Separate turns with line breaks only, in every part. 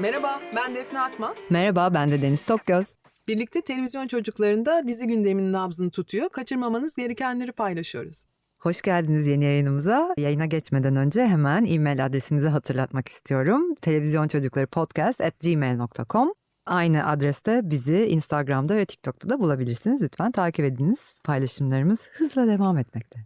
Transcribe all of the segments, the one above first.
Merhaba, ben Defne Akman.
Merhaba ben de Deniz Tokgöz.
Birlikte televizyon çocuklarında dizi gündeminin nabzını tutuyor. Kaçırmamanız gerekenleri paylaşıyoruz.
Hoş geldiniz yeni yayınımıza. Yayına geçmeden önce hemen e-mail adresimizi hatırlatmak istiyorum. Televizyon Çocukları Podcast at gmail.com Aynı adreste bizi Instagram'da ve TikTok'ta da bulabilirsiniz. Lütfen takip ediniz. Paylaşımlarımız hızla devam etmekte.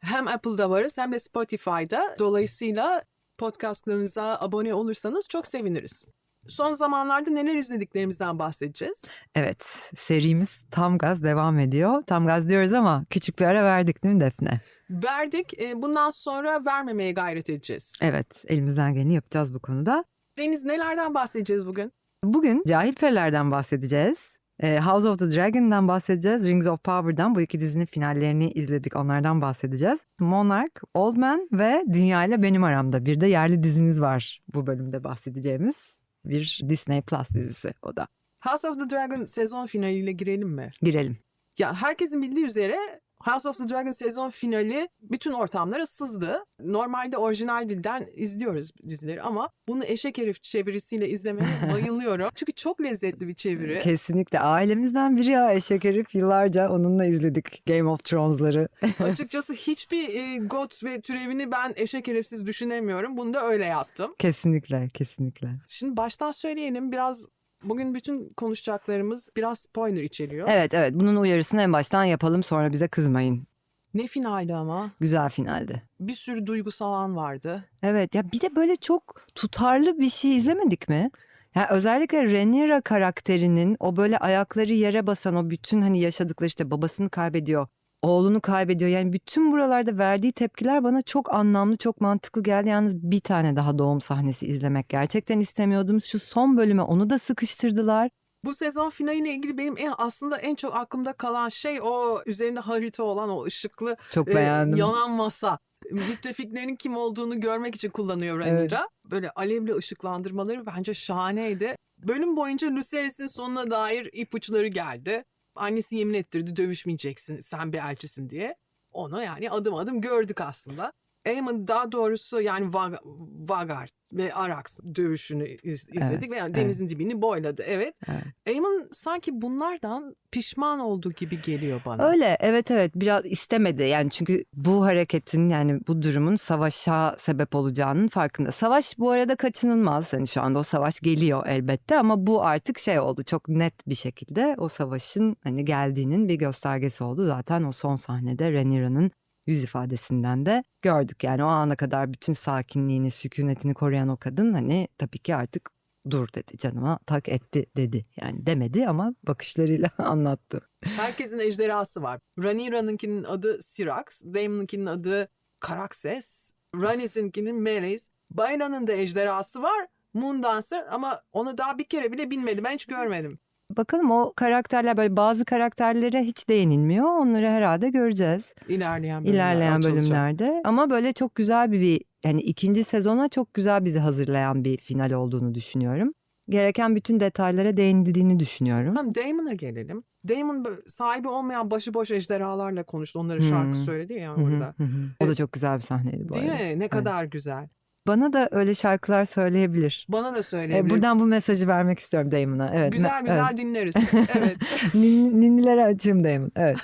Hem Apple'da varız hem de Spotify'da. Dolayısıyla podcastlarımıza abone olursanız çok seviniriz. Son zamanlarda neler izlediklerimizden bahsedeceğiz.
Evet, serimiz tam gaz devam ediyor. Tam gaz diyoruz ama küçük bir ara verdik değil mi Defne?
Verdik, e, bundan sonra vermemeye gayret edeceğiz.
Evet, elimizden geleni yapacağız bu konuda.
Deniz nelerden bahsedeceğiz bugün?
Bugün Cahil Perilerden bahsedeceğiz. Ee, House of the Dragon'dan bahsedeceğiz. Rings of Power'dan bu iki dizinin finallerini izledik. Onlardan bahsedeceğiz. Monarch, Old Man ve Dünya ile Benim Aramda. Bir de yerli dizimiz var bu bölümde bahsedeceğimiz. Bir Disney Plus dizisi o da.
House of the Dragon sezon finaliyle girelim mi?
Girelim.
Ya herkesin bildiği üzere House of the Dragon sezon finali bütün ortamlara sızdı. Normalde orijinal dilden izliyoruz dizileri ama bunu eşek herif çevirisiyle izlemeye bayılıyorum. Çünkü çok lezzetli bir çeviri.
Kesinlikle ailemizden biri ya Eşek Herif. Yıllarca onunla izledik Game of Thrones'ları.
Açıkçası hiçbir e, got ve türevini ben eşek herifsiz düşünemiyorum. Bunu da öyle yaptım.
kesinlikle, kesinlikle.
Şimdi baştan söyleyelim biraz bugün bütün konuşacaklarımız biraz spoiler içeriyor.
Evet evet bunun uyarısını en baştan yapalım sonra bize kızmayın.
Ne finaldi ama
Güzel finaldi.
bir sürü duygusal an vardı.
Evet ya bir de böyle çok tutarlı bir şey izlemedik mi? Ya özellikle Rhaenyra karakterinin o böyle ayakları yere basan o bütün hani yaşadıkları işte babasını kaybediyor, oğlunu kaybediyor. Yani bütün buralarda verdiği tepkiler bana çok anlamlı, çok mantıklı geldi. Yalnız bir tane daha doğum sahnesi izlemek gerçekten istemiyordum. Şu son bölüme onu da sıkıştırdılar.
Bu sezon finaliyle ilgili benim en, aslında en çok aklımda kalan şey o üzerinde harita olan o ışıklı
Çok
e,
beğendim.
yanan masa. Müttefiklerin kim olduğunu görmek için kullanıyor Rhaenyra. Böyle alevli ışıklandırmaları bence şahaneydi. Bölüm boyunca Lucerys'in sonuna dair ipuçları geldi. Annesi yemin ettirdi dövüşmeyeceksin sen bir elçisin diye. Onu yani adım adım gördük aslında. Aemon daha doğrusu yani Vag Vagard ve Arax dövüşünü iz- izledik ve yani
evet.
denizin dibini boyladı. Evet.
Evet.
Aemon sanki bunlardan pişman olduğu gibi geliyor bana.
Öyle evet evet biraz istemedi yani çünkü bu hareketin yani bu durumun savaşa sebep olacağının farkında. Savaş bu arada kaçınılmaz hani şu anda o savaş geliyor elbette ama bu artık şey oldu çok net bir şekilde o savaşın hani geldiğinin bir göstergesi oldu. Zaten o son sahnede Rhaenyra'nın yüz ifadesinden de gördük yani o ana kadar bütün sakinliğini sükunetini koruyan o kadın hani tabii ki artık dur dedi canıma tak etti dedi yani demedi ama bakışlarıyla anlattı.
Herkesin ejderhası var. Rhaenyra'nınkinin adı Syrax, Daemon'unkinin adı Caraxes, Rhaenys'inkinin Meleys. Baela'nın da ejderhası var. Moon Dancer ama onu daha bir kere bile bilmedim. Ben hiç görmedim.
Bakalım o karakterler böyle bazı karakterlere hiç değinilmiyor. Onları herhalde göreceğiz
İlerleyen bölümler
ilerleyen
açılacak.
bölümlerde. Ama böyle çok güzel bir, bir yani ikinci sezona çok güzel bizi hazırlayan bir final olduğunu düşünüyorum. Gereken bütün detaylara değinildiğini düşünüyorum.
Tamam Daemon'a gelelim. Böyle sahibi olmayan başıboş ejderhalarla konuştu. Onlara şarkı
Hmm.
söyledi ya orada.
O da çok güzel bir sahneydi bu
Değil
arada.
mi? Ne kadar güzel.
Bana da öyle şarkılar söyleyebilir.
Bana da
E,
söyleyebilir.
buradan bu mesajı vermek istiyorum Damon'a. Evet.
güzel güzel
evet.
dinleriz. evet.
Nin- Ninnilere açığım Damon. Evet.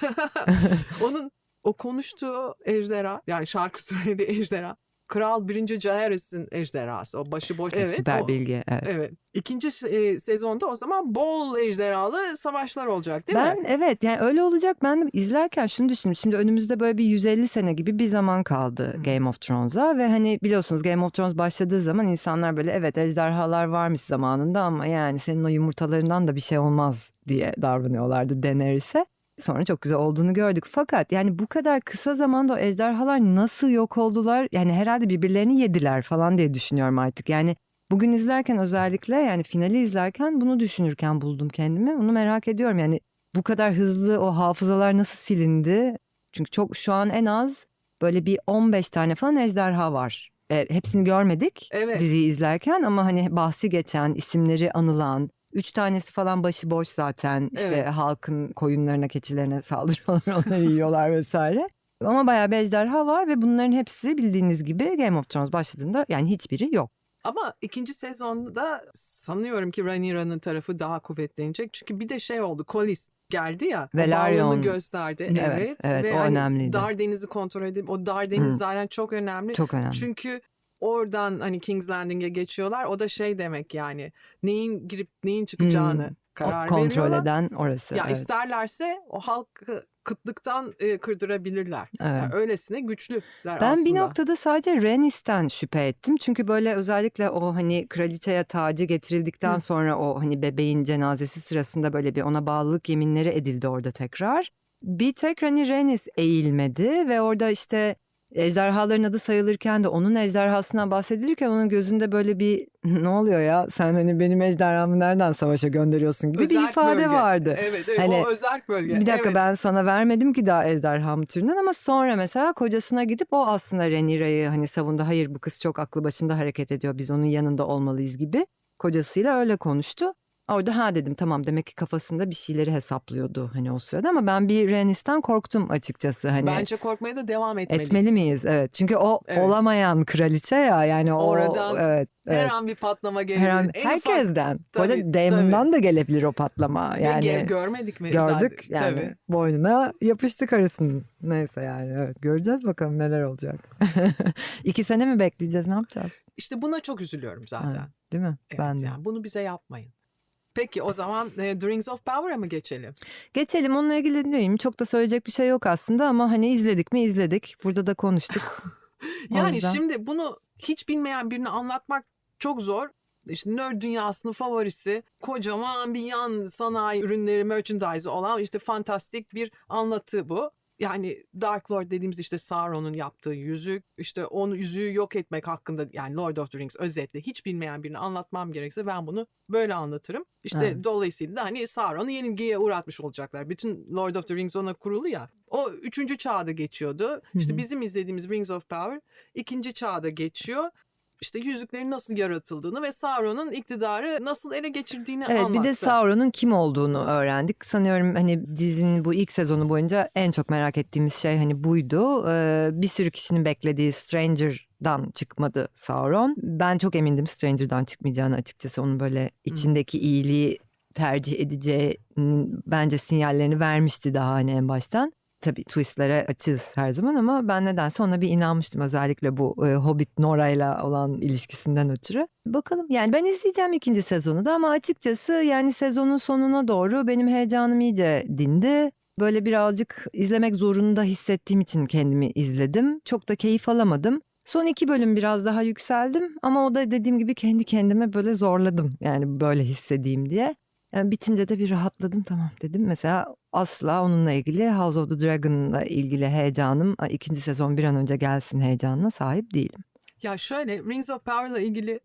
Onun o konuştuğu ejderha yani şarkı söylediği ejderha Kral 1. Jaehaerys'in ejderhası. O başıboş. Evet.
Süper
o-
bilgi. Evet.
Evet. İkinci e, sezonda o zaman bol ejderhalı savaşlar olacak değil
ben
mi?
evet yani öyle olacak ben de izlerken şunu düşündüm. Şimdi önümüzde böyle bir 150 sene gibi bir zaman kaldı
Hı.
Game of Thrones'a ve hani biliyorsunuz Game of Thrones başladığı zaman insanlar böyle evet ejderhalar varmış zamanında ama yani senin o yumurtalarından da bir şey olmaz diye davranıyorlardı Daenerys'e. Sonra çok güzel olduğunu gördük. Fakat yani bu kadar kısa zamanda o ejderhalar nasıl yok oldular? Yani herhalde birbirlerini yediler falan diye düşünüyorum artık. Yani bugün izlerken özellikle yani finali izlerken bunu düşünürken buldum kendimi. Onu merak ediyorum. Yani bu kadar hızlı o hafızalar nasıl silindi? Çünkü çok şu an en az böyle bir 15 tane falan ejderha var. E, hepsini görmedik
Evet.
diziyi izlerken ama hani bahsi geçen, isimleri anılan, Üç tanesi falan başıboş zaten işte
Evet.
halkın koyunlarına keçilerine saldırıyorlar onları yiyorlar vesaire. Ama bayağı bir ejderha var ve bunların hepsi bildiğiniz gibi Game of Thrones başladığında yani hiçbiri yok.
Ama ikinci sezonda sanıyorum ki Rhaenyra'nın tarafı daha kuvvetlenecek. Çünkü bir de şey oldu. Kolis geldi ya.
Velaryon.
gösterdi.
Evet,
Evet.
evet,
Ve
o
hani
önemliydi.
Dar denizi kontrol edip o dar deniz
Hı.
zaten çok önemli.
Çok önemli.
Çünkü oradan hani King's Landing'e geçiyorlar. O da şey demek yani neyin girip neyin çıkacağını
Hmm. O
karar
kontrol
veriyorlar.
eden orası.
Ya
evet.
isterlerse o halkı kıtlıktan e, kırdırabilirler.
Evet.
Yani öylesine güçlüler
Ben
aslında.
bir noktada sadece Rhaenys'ten şüphe ettim. Çünkü böyle özellikle o hani kraliçeye tacı getirildikten
Hı.
sonra o hani bebeğin cenazesi sırasında böyle bir ona bağlılık yeminleri edildi orada tekrar. Bir tek hani Rhaenys eğilmedi ve orada işte ejderhaların adı sayılırken de onun ejderhasından bahsedilirken onun gözünde böyle bir ne oluyor ya sen hani benim ejderhamı nereden savaşa gönderiyorsun gibi bir
Özerk
ifade
bölge.
vardı.
Evet, evet
Hani,
o özerk bölge.
Bir dakika
evet.
ben sana vermedim ki daha ejderhamı türünden ama sonra mesela kocasına gidip o aslında Renira'yı hani savundu. Hayır bu kız çok aklı başında hareket ediyor biz onun yanında olmalıyız gibi. Kocasıyla öyle konuştu. Orada ha dedim tamam demek ki kafasında bir şeyleri hesaplıyordu hani o sırada ama ben bir Renis'ten korktum açıkçası hani.
Bence korkmaya da devam etmeliyiz.
Etmeli miyiz? Evet. Çünkü o
Evet.
olamayan kraliçe ya yani o
Oradan
evet.
Her
evet.
an bir patlama gelebilir.
Her an,
En ufak-
herkesten.
Tabii,
Böyle Damon'dan da gelebilir o patlama.
Ve
Yani
ge- görmedik mi?
gördük
zaten?
yani
Tabii.
boynuna yapıştı karısının. Neyse yani evet göreceğiz bakalım neler olacak. İki sene mi bekleyeceğiz ne yapacağız?
İşte buna çok üzülüyorum zaten.
Ha, değil mi?
Evet,
ben de.
yani bunu bize yapmayın. Peki o zaman e, The Rings of Power'a mı geçelim?
Geçelim onunla ilgili diyeyim çok da söyleyecek bir şey yok aslında ama hani izledik mi izledik. Burada da konuştuk.
Yani şimdi bunu hiç bilmeyen birine anlatmak çok zor. İşte nerd dünyasının favorisi kocaman bir yan sanayi ürünleri merchandise olan işte fantastik bir anlatı bu. Yani Dark Lord dediğimiz işte Sauron'un yaptığı yüzük işte onu yüzüğü yok etmek hakkında yani Lord of the Rings özetle hiç bilmeyen birine anlatmam gerekse ben bunu böyle anlatırım. İşte
Evet.
dolayısıyla da hani Sauron'u yenilgiye uğratmış olacaklar. Bütün Lord of the Rings ona kurulu ya. O üçüncü çağda geçiyordu. İşte bizim izlediğimiz Rings of Power ikinci çağda geçiyor. İşte yüzüklerin nasıl yaratıldığını ve Sauron'un iktidarı nasıl ele geçirdiğini
Evet
anlattı.
bir de Sauron'un kim olduğunu öğrendik. Sanıyorum hani dizinin bu ilk sezonu boyunca en çok merak ettiğimiz şey hani buydu. Ee, bir sürü kişinin beklediği Stranger'dan çıkmadı Sauron. Ben çok emindim Stranger'dan çıkmayacağını açıkçası. Onun böyle içindeki iyiliği tercih edeceğinin bence sinyallerini vermişti daha hani en baştan. Tabii twistlere açığız her zaman ama ben nedense ona bir inanmıştım özellikle bu e, Hobbit Nora'yla olan ilişkisinden ötürü. Bakalım yani ben izleyeceğim ikinci sezonu da ama açıkçası yani sezonun sonuna doğru benim heyecanım iyice dindi. Böyle birazcık izlemek zorunda hissettiğim için kendimi izledim. Çok da keyif alamadım. Son iki bölüm biraz daha yükseldim ama o da dediğim gibi kendi kendime böyle zorladım. Yani böyle hissedeyim diye. Yani bitince de bir rahatladım tamam dedim. Mesela asla onunla ilgili House of the Dragon'la ilgili heyecanım "Ay, ikinci sezon bir an önce gelsin heyecanına sahip değilim.
Ya şöyle Rings of Power'la ilgili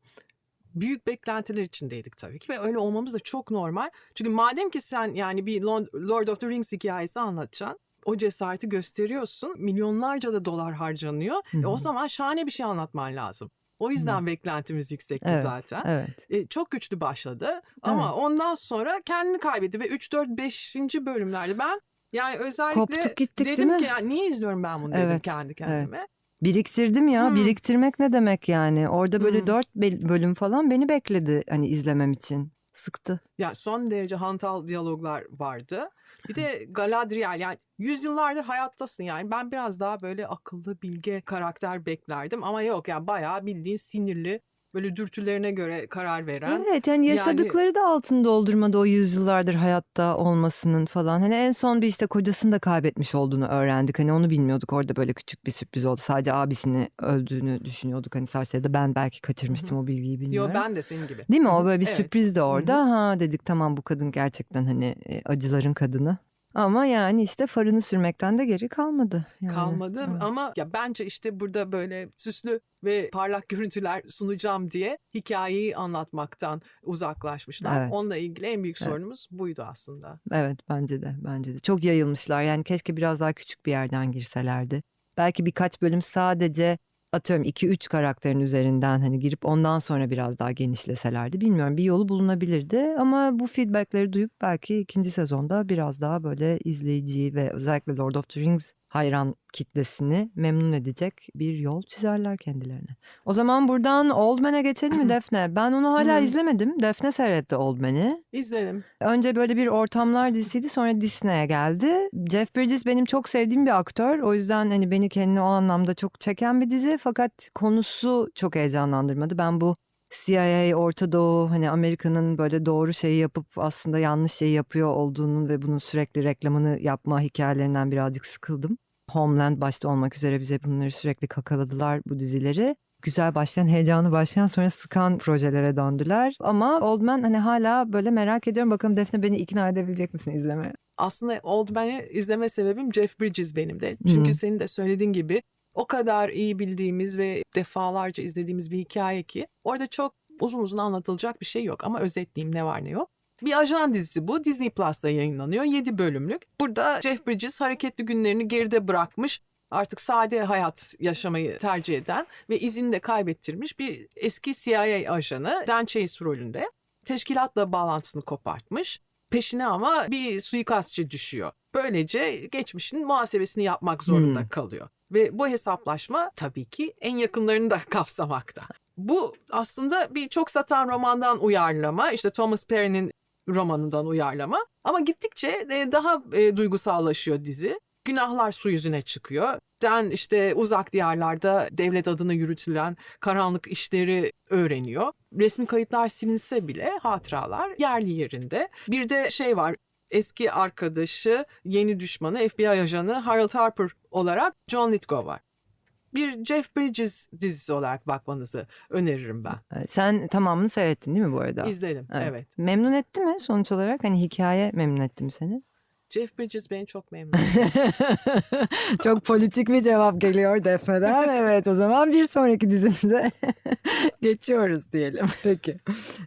büyük beklentiler içindeydik tabii ki ve öyle olmamız da çok normal. Çünkü madem ki sen yani bir Lord of the Rings hikayesi anlatacaksın o cesareti gösteriyorsun. Milyonlarca da dolar harcanıyor.
Hı
E, o zaman şahane bir şey anlatman lazım. O yüzden beklentimiz yüksekti
Evet,
zaten.
Evet.
E, çok güçlü başladı ama ondan sonra kendini kaybetti ve 3 4 5. bölümlerde ben yani özellikle
Koptuk gittik,
dedim ki ya niye izliyorum ben bunu dedim
Evet,
kendi kendime.
Biriktirdim ya.
Hmm.
Biriktirmek ne demek yani? Orada böyle
Hmm.
dört bel- bölüm falan beni bekledi hani izlemem için. Sıktı.
Ya son derece hantal diyaloglar vardı. Bir de Galadriel yani yüzyıllardır hayattasın yani. Ben biraz daha böyle akıllı, bilge karakter beklerdim. Ama yok yani bayağı bildiğin sinirli, böyle dürtülerine göre karar veren.
Evet yani
Yani-
yaşadıkları da altını doldurmadı o yüzyıllardır hayatta olmasının falan. Hani en son bir işte kocasını da kaybetmiş olduğunu öğrendik. Hani onu bilmiyorduk orada böyle küçük bir sürpriz oldu. Sadece abisini öldüğünü düşünüyorduk. Hani Sarsay'da ben belki kaçırmıştım o bilgiyi
Yo
bilmiyorum.
ben de senin gibi.
Değil mi?
Hı
O
hı,
böyle bir
evet.
sürpriz de orada. Ha dedik tamam bu kadın gerçekten hani e, acıların kadını. Ama yani işte farını sürmekten de geri kalmadı. Yani.
kalmadı
Evet.
ama ya bence işte burada böyle süslü ve parlak görüntüler sunacağım diye hikayeyi anlatmaktan uzaklaşmışlar.
Evet.
Onunla ilgili en büyük
Evet.
sorunumuz buydu aslında.
Evet bence de bence de. Çok yayılmışlar yani keşke biraz daha küçük bir yerden girselerdi. Belki birkaç bölüm sadece atıyorum 2-3 karakterin üzerinden hani girip ondan sonra biraz daha genişleselerdi. Bilmiyorum bir yolu bulunabilirdi ama bu feedbackleri duyup belki ikinci sezonda biraz daha böyle izleyiciyi ve özellikle Lord of the Rings hayran kitlesini memnun edecek bir yol çizerler kendilerine. O zaman buradan Old Man'e geçelim mi Defne? Ben onu hala
Hı.
izlemedim. Defne seyretti Old Man'i.
İzledim.
Önce böyle bir ortamlar dizisiydi sonra Disney'e geldi. Jeff Bridges benim çok sevdiğim bir aktör. O yüzden hani beni kendine o anlamda çok çeken bir dizi. Fakat konusu çok heyecanlandırmadı. Ben bu CIA, Orta Doğu hani Amerika'nın böyle doğru şeyi yapıp aslında yanlış şeyi yapıyor olduğunu ve bunun sürekli reklamını yapma hikayelerinden birazcık sıkıldım. Homeland başta olmak üzere bize bunları sürekli kakaladılar bu dizileri. Güzel başlayan, heyecanlı başlayan sonra sıkan projelere döndüler. Ama Old Man hani hala böyle merak ediyorum. Bakalım Defne beni ikna edebilecek misin izlemeye?
Aslında Old Man'i izleme sebebim Jeff Bridges benim de. Çünkü
Hı.
senin de söylediğin gibi o kadar iyi bildiğimiz ve defalarca izlediğimiz bir hikaye ki orada çok uzun uzun anlatılacak bir şey yok ama özetleyeyim ne var ne yok. Bir ajan dizisi bu. Disney Plus'ta yayınlanıyor. 7 bölümlük. Burada Jeff Bridges hareketli günlerini geride bırakmış. Artık sade hayat yaşamayı tercih eden ve izini de kaybettirmiş bir eski CIA ajanı Dan Chase rolünde. Teşkilatla bağlantısını kopartmış. Peşine ama bir suikastçı düşüyor. Böylece geçmişin muhasebesini yapmak zorunda
Hmm.
kalıyor. Ve bu hesaplaşma tabii ki en yakınlarını da kapsamakta. Bu aslında bir çok satan romandan uyarlama. İşte Thomas Perry'nin romanından uyarlama. Ama gittikçe e, daha e, duygusallaşıyor dizi. Günahlar su yüzüne çıkıyor. Dan işte uzak diyarlarda devlet adına yürütülen karanlık işleri öğreniyor. Resmi kayıtlar silinse bile hatıralar yerli yerinde. Bir de şey var eski arkadaşı, yeni düşmanı FBI ajanı Harold Harper olarak John Lithgow var. Bir Jeff Bridges dizisi olarak bakmanızı öneririm ben.
Evet, Sen tamamını seyrettin değil mi bu arada?
İzledim, evet.
Memnun etti mi sonuç olarak? Hani hikaye memnun etti mi seni?
Jeff Bridges beni çok memnun
Çok politik bir cevap geliyor Defne'den. Evet o zaman bir sonraki dizimize geçiyoruz diyelim. Peki.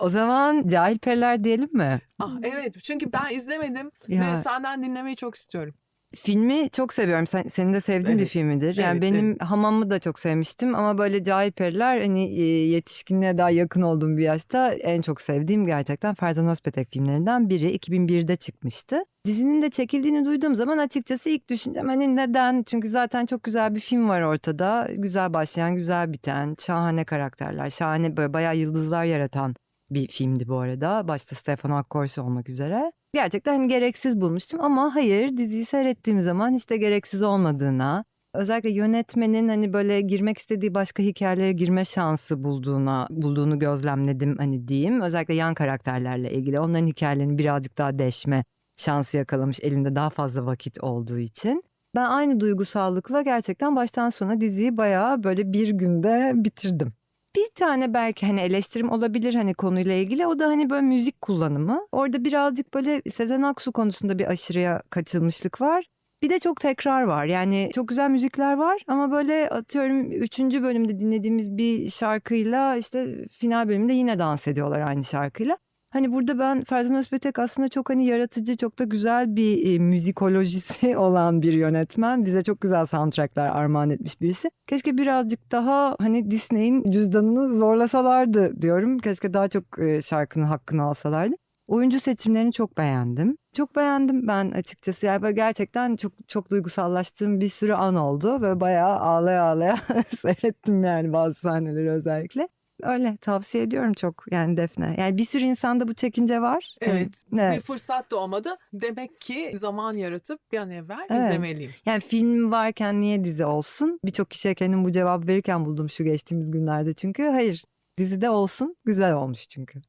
O zaman Cahil Periler diyelim mi?
Ah, evet çünkü ben izlemedim
Ya.
ve senden dinlemeyi çok istiyorum.
Filmi çok seviyorum. Sen, senin de sevdiğin bir
Evet.
filmidir. Yani
Evet,
benim Hamam'ı da çok sevmiştim ama böyle Cahil Periler hani e, yetişkinliğe daha yakın olduğum bir yaşta en çok sevdiğim gerçekten Ferzan Özpetek filmlerinden biri. 2001'de çıkmıştı. Dizinin de çekildiğini duyduğum zaman açıkçası ilk düşüncem hani neden? Çünkü zaten çok güzel bir film var ortada. Güzel başlayan, güzel biten, şahane karakterler, şahane böyle bayağı yıldızlar yaratan bir filmdi bu arada. Başta Stefano Accorsi olmak üzere. Gerçekten gereksiz bulmuştum ama hayır diziyi seyrettiğim zaman de gereksiz olmadığına özellikle yönetmenin hani böyle girmek istediği başka hikayelere girme şansı bulduğuna bulduğunu gözlemledim hani diyeyim. Özellikle yan karakterlerle ilgili onların hikayelerini birazcık daha deşme şansı yakalamış elinde daha fazla vakit olduğu için. Ben aynı duygusallıkla gerçekten baştan sona diziyi bayağı böyle bir günde bitirdim. Bir tane belki hani eleştirim olabilir hani konuyla ilgili. O da hani böyle müzik kullanımı. Orada birazcık böyle Sezen Aksu konusunda bir aşırıya kaçılmışlık var. Bir de çok tekrar var. Yani çok güzel müzikler var ama böyle atıyorum 3. bölümde dinlediğimiz bir şarkıyla işte final bölümünde yine dans ediyorlar aynı şarkıyla. Hani burada ben Ferzan Özpetek aslında çok hani yaratıcı, çok da güzel bir e, müzikolojisi olan bir yönetmen. Bize çok güzel soundtracklar armağan etmiş birisi. Keşke birazcık daha hani Disney'in cüzdanını zorlasalardı diyorum. Keşke daha çok e, şarkının hakkını alsalardı. Oyuncu seçimlerini çok beğendim. Çok beğendim ben açıkçası. Yani gerçekten çok çok duygusallaştığım bir sürü an oldu. Ve bayağı ağlaya ağlaya seyrettim yani bazı sahneleri özellikle. Öyle tavsiye ediyorum çok yani Defne. Yani bir sürü insanda bu çekince var.
Evet.
Evet.
Bir fırsat da olmadı. Demek ki zaman yaratıp bir an evvel
Evet.
izlemeliyim.
Yani film varken niye dizi olsun? Birçok kişiye kendim bu cevap verirken buldum şu geçtiğimiz günlerde çünkü. Hayır dizide olsun güzel olmuş çünkü.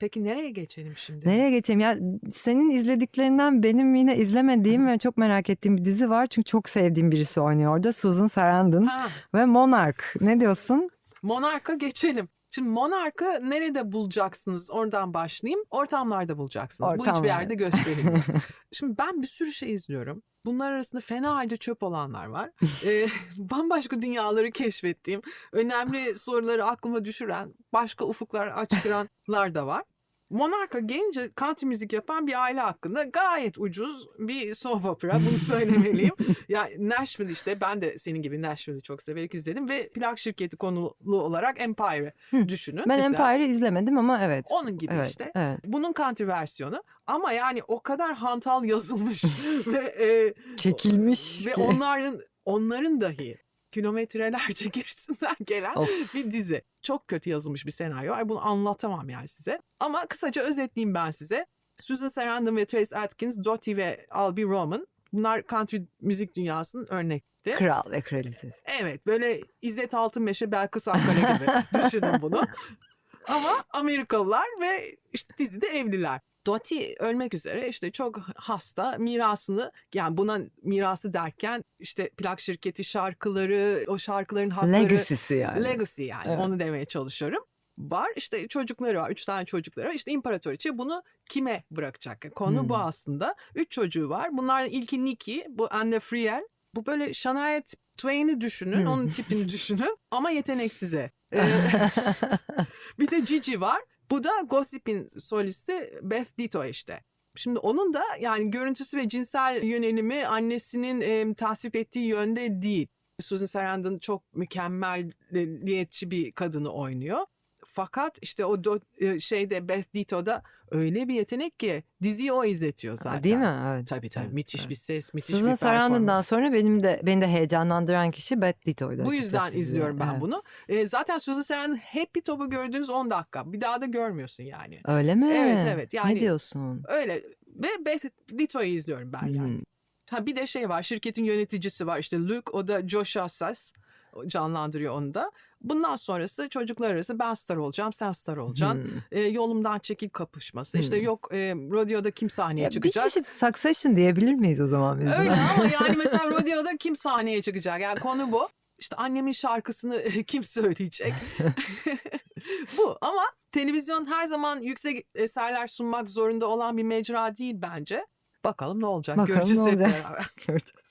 Peki nereye geçelim şimdi?
Nereye geçeyim? Ya senin izlediklerinden benim yine izlemediğim ve çok merak ettiğim bir dizi var. Çünkü çok sevdiğim birisi oynuyor orada. Susan Sarandon
Ha,
ve Monarch. Ne diyorsun?
Monark'a geçelim. Şimdi Monark'ı nerede bulacaksınız? Oradan başlayayım. Ortamlarda bulacaksınız. Bu hiçbir
Ortamlar.
yerde gösterilmiyor. Şimdi ben bir sürü şey izliyorum. Bunlar arasında fena halde çöp olanlar var. Ee, bambaşka dünyaları keşfettiğim, önemli soruları aklıma düşüren, başka ufuklar açtıranlar da var. Monarka gelince country müzik yapan bir aile hakkında gayet ucuz bir soap opera. Bunu söylemeliyim. ya Nashville işte ben de senin gibi Nashville'i çok severek izledim ve plak şirketi konulu olarak Empire'ı
Hı.
düşünün.
Ben Empire'ı izlemedim ama evet.
Onun gibi
Evet,
işte.
evet.
Bunun country versiyonu ama yani o kadar hantal yazılmış ve e,
Çekilmiş.
ve
ki.
onların onların dahi kilometrelerce gerisinden gelen
Of.
bir dizi. Çok kötü yazılmış bir senaryo var. Bunu anlatamam yani size. Ama kısaca özetleyeyim ben size. Susan Sarandon ve Trace Atkins, Dottie ve Albie Roman. Bunlar country müzik dünyasının örnekti.
Kral ve kraliçesi.
Evet böyle İzzet Altınmeşe, Belkıs Akkale gibi düşünün bunu. Ama Amerikalılar ve işte dizide evliler. Dottie ölmek üzere işte çok hasta mirasını yani buna mirası derken işte plak şirketi şarkıları o şarkıların hakları
Legacy'si yani.
legacy yani
Evet.
onu demeye çalışıyorum. Var işte çocukları var. Üç tane çocukları var. İşte imparatoriçe bunu kime bırakacak? Konu
Hmm.
bu aslında. Üç çocuğu var. Bunların ilki Nikki, bu Anne Friel. Bu böyle Shania Twain'i düşünün,
Hmm.
onun tipini düşünün ama yeteneksize. Ee, bir de Gigi var. Bu da Gossip'in solisti Beth Ditto işte. Şimdi onun da yani görüntüsü ve cinsel yönelimi annesinin e, tasvip ettiği yönde değil. Susan Sarandon çok mükemmelliyetçi bir kadını oynuyor. Fakat işte o do, e, şeyde Beth Ditto'da öyle bir yetenek ki diziyi o izletiyor zaten.
Değil mi? Evet.
Tabii tabii
Evet,
müthiş
evet.
bir ses, müthiş
Susan
bir
Sarandon'dan
performans.
sonra benim de beni de heyecanlandıran kişi Beth Ditto'ydu.
Bu yüzden izliyorum ben
Evet.
bunu. E, zaten Susan Sarandon Happy Top'u gördüğünüz 10 dakika. Bir daha da görmüyorsun yani.
Öyle mi?
Evet, evet. Yani-
Ne diyorsun?
Öyle ve Beth Ditto'yu izliyorum ben yani.
Hmm.
Ha bir de şey var şirketin yöneticisi var işte Luke o da Josh Assas canlandırıyor onu da. Bundan sonrası çocuklar arası ben star olacağım sen star olacaksın.
Hmm.
E, yolumdan çekil kapışması. İşte
Hmm.
yok e, rodeo'da kim sahneye
Ya bir
çıkacak.
çeşit Succession diyebilir miyiz o zaman biz?
Öyle ama yani mesela rodeo'da kim sahneye çıkacak? Yani konu bu. İşte annemin şarkısını kim söyleyecek? bu ama televizyon her zaman yüksek eserler sunmak zorunda olan bir mecra değil bence. Bakalım ne olacak
Bakalım
göreceğiz
ne
hep
olacak.
beraber.
Göreceğiz.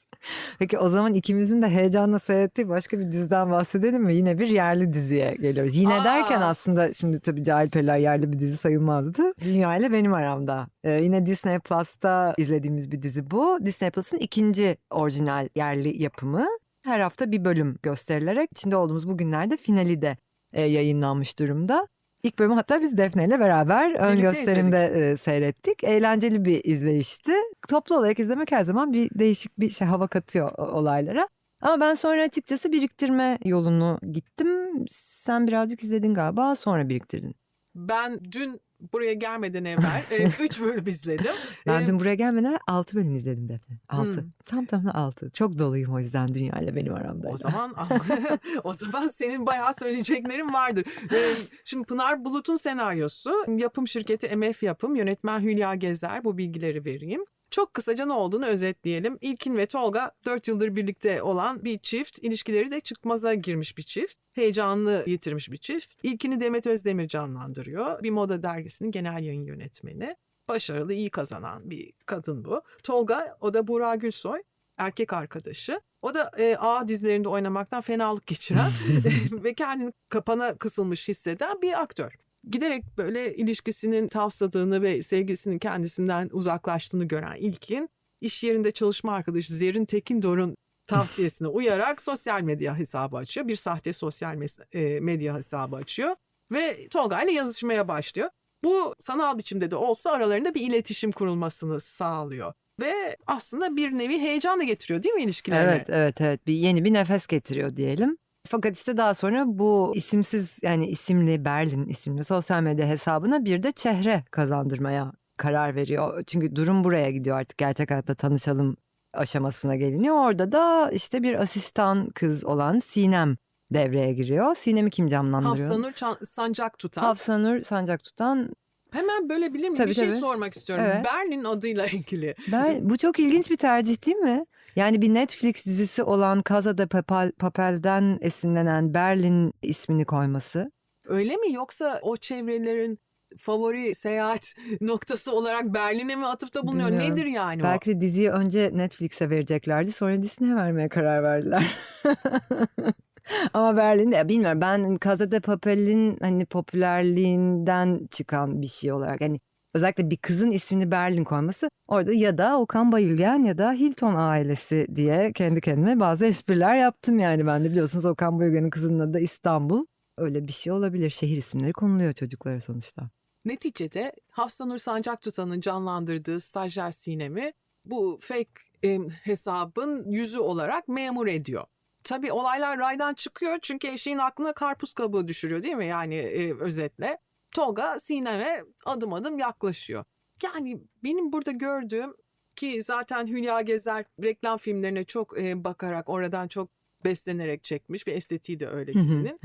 Peki o zaman ikimizin de heyecanla seyrettiği başka bir diziden bahsedelim mi? Yine bir yerli diziye geliyoruz. Yine
Aa.
derken aslında şimdi tabii Cahil Periler yerli bir dizi sayılmazdı. Dünya ile benim aramda. Ee, yine Disney Plus'ta izlediğimiz bir dizi bu. Disney Plus'ın ikinci orijinal yerli yapımı. Her hafta bir bölüm gösterilerek içinde olduğumuz bu günlerde finali de e, yayınlanmış durumda. İlk bölümü hatta biz Defne ile beraber ön
Birlikte
gösterimde e, seyrettik. Eğlenceli bir izleyişti. Toplu olarak izlemek her zaman bir değişik bir şey hava katıyor olaylara. Ama ben sonra açıkçası biriktirme yolunu gittim. Sen birazcık izledin galiba sonra biriktirdin.
Ben dün buraya gelmeden evvel 3 bölüm izledim.
Ben
E,
dün buraya gelmeden evvel 6 bölüm izledim Defne. 6.
Hmm.
Tam tamına 6. Çok doluyum o yüzden dünyayla benim aramda.
O zaman o zaman senin bayağı söyleyeceklerin vardır. Ee, Şimdi Pınar Bulut'un senaryosu, yapım şirketi MF Yapım, yönetmen Hülya Gezer bu bilgileri vereyim. Çok kısaca ne olduğunu özetleyelim. İlkin ve Tolga 4 yıldır birlikte olan bir çift. İlişkileri de çıkmaza girmiş bir çift. Heyecanlı yitirmiş bir çift. İlkini Demet Özdemir canlandırıyor. Bir moda dergisinin genel yayın yönetmeni. Başarılı, iyi kazanan bir kadın bu. Tolga, o da Burak Gülsoy erkek arkadaşı. O da e, A dizilerinde oynamaktan fenalık geçiren ve kendini kapana kısılmış hisseden bir aktör. Giderek böyle ilişkisinin tavsadığını ve sevgilisinin kendisinden uzaklaştığını gören İlkin, iş yerinde çalışma arkadaşı Zerrin Tekindor'un tavsiyesine uyarak sosyal medya hesabı açıyor. Bir sahte sosyal e, medya hesabı açıyor ve Tolga ile yazışmaya başlıyor. Bu sanal biçimde de olsa aralarında bir iletişim kurulmasını sağlıyor. Ve aslında bir nevi heyecan da getiriyor değil mi ilişkilerine?
Evet evet evet bir yeni bir nefes getiriyor diyelim. Fakat işte daha sonra bu isimsiz yani isimli Berlin isimli sosyal medya hesabına bir de çehre kazandırmaya karar veriyor. Çünkü durum buraya gidiyor artık gerçek hayatta tanışalım aşamasına geliniyor. Orada da işte bir asistan kız olan Sinem devreye giriyor. Sinem'i kim canlandırıyor?
Hafsanur Çan- Sancak tutan.
Hafsanur Sancak tutan.
Hemen böyle bilir miyim?
Tabii,
bir şey
tabii.
sormak istiyorum.
Evet.
Berlin adıyla ilgili.
Ben, bu çok ilginç bir tercih değil mi? Yani bir Netflix dizisi olan Casa de Papel, Papel'den esinlenen Berlin ismini koyması.
Öyle mi yoksa o çevrelerin favori seyahat noktası olarak Berlin'e mi atıfta bulunuyor?
Bilmiyorum.
Nedir yani
Belki de diziyi önce Netflix'e vereceklerdi sonra Disney'e vermeye karar verdiler. Ama Berlin'de bilmiyorum ben Casa de Papel'in hani popülerliğinden çıkan bir şey olarak hani özellikle bir kızın ismini Berlin koyması orada ya da Okan Bayülgen ya da Hilton ailesi diye kendi kendime bazı espriler yaptım yani ben de biliyorsunuz Okan Bayülgen'in kızının adı da İstanbul. Öyle bir şey olabilir. Şehir isimleri konuluyor çocuklara sonuçta.
Neticede Hafsanur Sancak Tutan'ın canlandırdığı stajyer Sinem'i bu fake e, hesabın yüzü olarak memur ediyor. Tabii olaylar raydan çıkıyor çünkü eşeğin aklına karpuz kabuğu düşürüyor değil mi yani e, özetle. Tolga Sinem'e adım adım yaklaşıyor. Yani benim burada gördüğüm ki zaten Hülya Gezer reklam filmlerine çok e, bakarak oradan çok beslenerek çekmiş ve estetiği de öyle dizinin.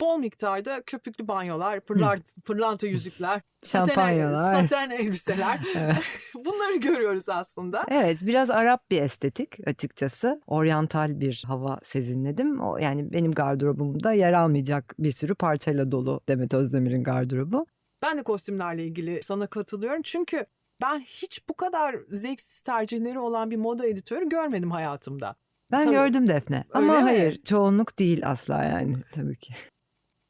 Bol miktarda köpüklü banyolar, pırlant, pırlanta yüzükler,
Şampanyalar.
saten elbiseler.
Evet.
Bunları görüyoruz aslında.
Evet biraz Arap bir estetik açıkçası. Oryantal bir hava sezinledim. O, yani benim gardırobumda yer almayacak bir sürü parçayla dolu Demet Özdemir'in gardırobu.
Ben de kostümlerle ilgili sana katılıyorum. Çünkü ben hiç bu kadar zevksiz tercihleri olan bir moda editörü görmedim hayatımda.
Ben
Tabii.
gördüm Defne ama
Öyle mi?
hayır çoğunluk değil asla yani tabii ki.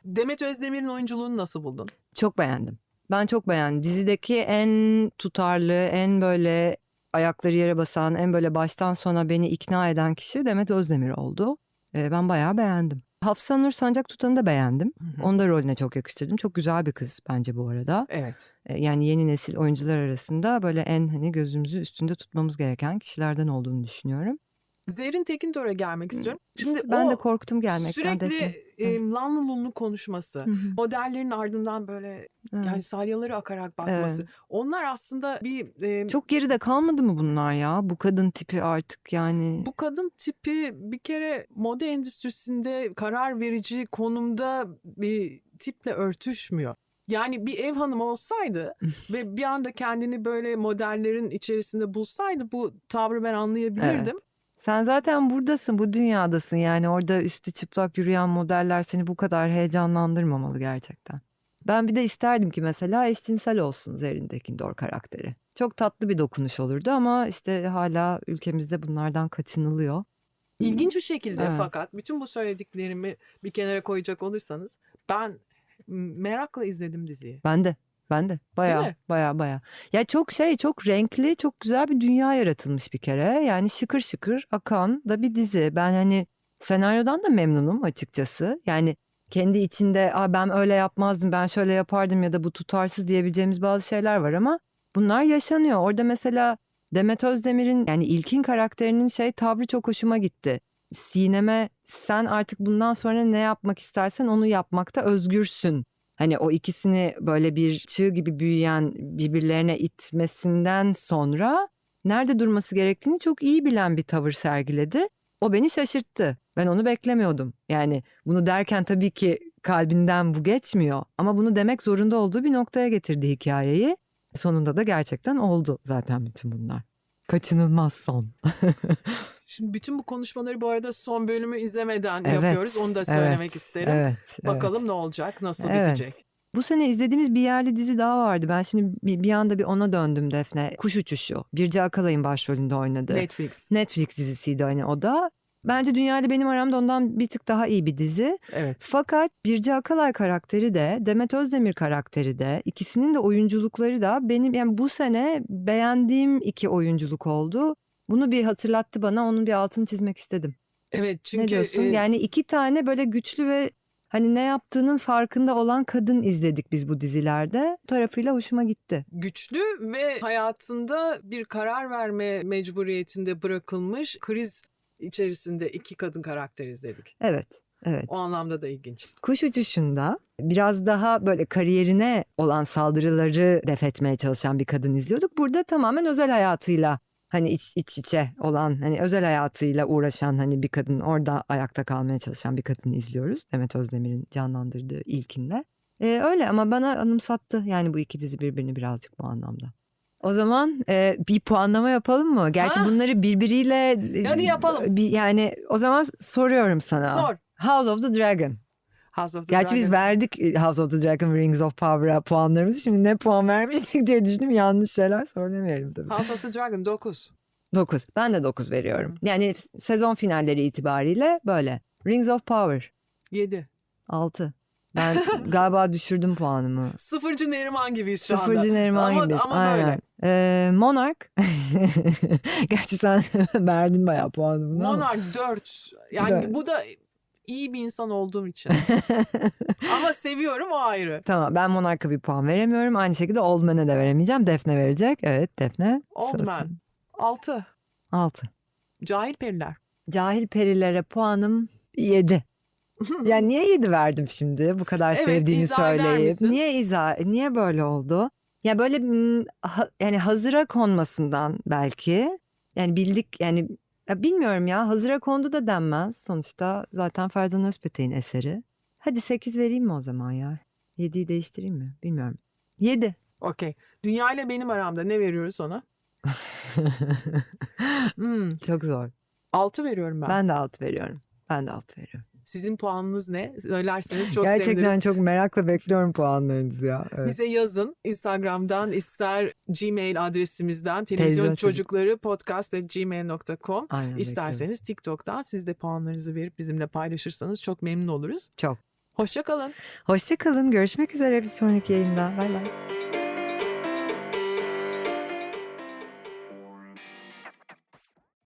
Demet Özdemir'in oyunculuğunu nasıl buldun?
Çok beğendim. Ben çok beğendim. Dizideki en tutarlı, en böyle ayakları yere basan, en böyle baştan sona beni ikna eden kişi Demet Özdemir oldu. Ee, ben bayağı beğendim. Hafsa Nur Sancak Tutan'ı da beğendim. Onu da rolüne çok yakıştırdım. Çok güzel bir kız bence bu arada.
Evet.
Ee, Yani yeni nesil oyuncular arasında böyle en hani gözümüzü üstünde tutmamız gereken kişilerden olduğunu düşünüyorum.
Zerrin Tekindor'a gelmek istiyorum. Şimdi
ben
o
de korktum gelmekten.
sürekli e, lanlı lunlu konuşması,
Hı hı.
modellerin ardından böyle
Evet.
yani salyaları akarak bakması. Onlar aslında bir e,
Çok geride kalmadı mı bunlar ya? Bu kadın tipi artık yani.
Bu kadın tipi bir kere moda endüstrisinde karar verici konumda bir tiple örtüşmüyor. Yani bir ev hanımı olsaydı ve bir anda kendini böyle modellerin içerisinde bulsaydı bu tavrı ben anlayabilirdim.
Sen zaten buradasın, bu dünyadasın. Yani orada üstü çıplak yürüyen modeller seni bu kadar heyecanlandırmamalı gerçekten. Ben bir de isterdim ki mesela eşcinsel olsun Zerrin Tekindor karakteri. Çok tatlı bir dokunuş olurdu ama işte hala ülkemizde bunlardan kaçınılıyor.
İlginç bir şekilde
Evet.
fakat bütün bu söylediklerimi bir kenara koyacak olursanız ben merakla izledim diziyi.
Ben de. Ben de. Baya baya baya. Ya çok şey çok renkli çok güzel bir dünya yaratılmış bir kere. Yani şıkır şıkır akan da bir dizi. Ben hani senaryodan da memnunum açıkçası. Yani kendi içinde Aa, ben öyle yapmazdım ben şöyle yapardım ya da bu tutarsız diyebileceğimiz bazı şeyler var ama bunlar yaşanıyor. Orada mesela Demet Özdemir'in yani İlkin karakterinin şey tavrı çok hoşuma gitti. Sineme sen artık bundan sonra ne yapmak istersen onu yapmakta özgürsün. Hani o ikisini böyle bir çığ gibi büyüyen birbirlerine itmesinden sonra nerede durması gerektiğini çok iyi bilen bir tavır sergiledi. O beni şaşırttı. Ben onu beklemiyordum. Yani bunu derken tabii ki kalbinden bu geçmiyor ama bunu demek zorunda olduğu bir noktaya getirdi hikayeyi. Sonunda da gerçekten oldu zaten bütün bunlar. Kaçınılmaz son.
Şimdi bütün bu konuşmaları bu arada son bölümü izlemeden
Evet,
yapıyoruz. Onu da söylemek
evet,
isterim.
Evet, evet.
Bakalım ne olacak, nasıl
Evet.
bitecek.
Bu sene izlediğimiz bir yerli dizi daha vardı. Ben şimdi bir, bir anda bir ona döndüm Defne. Kuş Uçuşu. Birce Akalay'ın başrolünde oynadı.
Netflix.
Netflix dizisiydi hani o da. Bence dünyada benim aramda ondan bir tık daha iyi bir dizi.
Evet.
Fakat Birce Akalay karakteri de Demet Özdemir karakteri de ikisinin de oyunculukları da benim yani bu sene beğendiğim iki oyunculuk oldu. Bunu bir hatırlattı bana onun bir altını çizmek istedim.
Evet çünkü
ne diyorsun?
e,
Yani iki tane böyle güçlü ve hani ne yaptığının farkında olan kadın izledik biz bu dizilerde. Bu tarafıyla hoşuma gitti.
güçlü ve hayatında bir karar verme mecburiyetinde bırakılmış kriz içerisinde iki kadın karakter izledik.
Evet. Evet.
O anlamda da ilginç.
Kuş uçuşunda biraz daha böyle kariyerine olan saldırıları def etmeye çalışan bir kadın izliyorduk. Burada tamamen özel hayatıyla hani iç, iç içe olan hani özel hayatıyla uğraşan hani bir kadın orada ayakta kalmaya çalışan bir kadını izliyoruz. Demet Özdemir'in canlandırdığı ilkinde. Ee, öyle ama bana anımsattı yani bu iki dizi birbirini birazcık bu anlamda. O zaman e, bir puanlama yapalım mı? Gerçi
Ha?
bunları birbiriyle e,
Hadi yapalım.
bir- yani o zaman soruyorum sana.
Sor.
House of the Dragon.
House of the
Gerçi biz
Dragon.
verdik e, House of the Dragon Rings of Power'a puanlarımızı. Şimdi ne puan vermiştik diye düşündüm. Yanlış şeyler söylemeyelim tabii.
House of the Dragon 9.
9. Ben de 9 veriyorum. Yani sezon finalleri itibariyle böyle. Rings of Power
7.
6. Ben galiba düşürdüm puanımı.
Sıfırcı Neriman gibiyiz şu anda.
Sıfırcı Neriman
ama,
gibiyiz.
Ama
Aynen.
böyle.
Ee, Monarch. Gerçi sen verdin bayağı puanımı. ama.
Monarch 4. Yani
Dört.
bu da iyi bir insan olduğum için. ama seviyorum o ayrı.
Tamam ben Monarch'a bir puan veremiyorum. Aynı şekilde Old Man'e de veremeyeceğim. Defne verecek. Evet Defne.
Old Man. 6.
6.
Cahil periler.
Cahil perilere puanım 7. ya niye 7 verdim şimdi bu kadar
Evet,
sevdiğini söyleyip? Niye izah niye böyle oldu? Ya böyle mm, ha- yani hazıra konmasından belki. Yani bildik yani ya bilmiyorum ya hazıra kondu da denmez. Sonuçta zaten Ferzan Özpetek'in eseri. Hadi 8 vereyim mi o zaman ya? 7'yi değiştireyim mi? Bilmiyorum. 7.
Okey. Dünya ile benim aramda ne veriyoruz ona? Hmm,
Çok zor.
6 veriyorum ben.
Ben de 6 veriyorum. Ben de 6 veriyorum.
Sizin puanınız ne? Söylerseniz çok
Gerçekten
seviniriz.
çok merakla bekliyorum puanlarınızı ya. Evet.
Bize yazın Instagram'dan ister Gmail adresimizden televizyon,
Televizyon çocuk-
çocukları podcast.gmail.com. İsterseniz TikTok'tan siz de puanlarınızı verip bizimle paylaşırsanız çok memnun oluruz.
Çok.
Hoşçakalın.
Hoşçakalın. Görüşmek üzere bir sonraki yayında. Bay bay.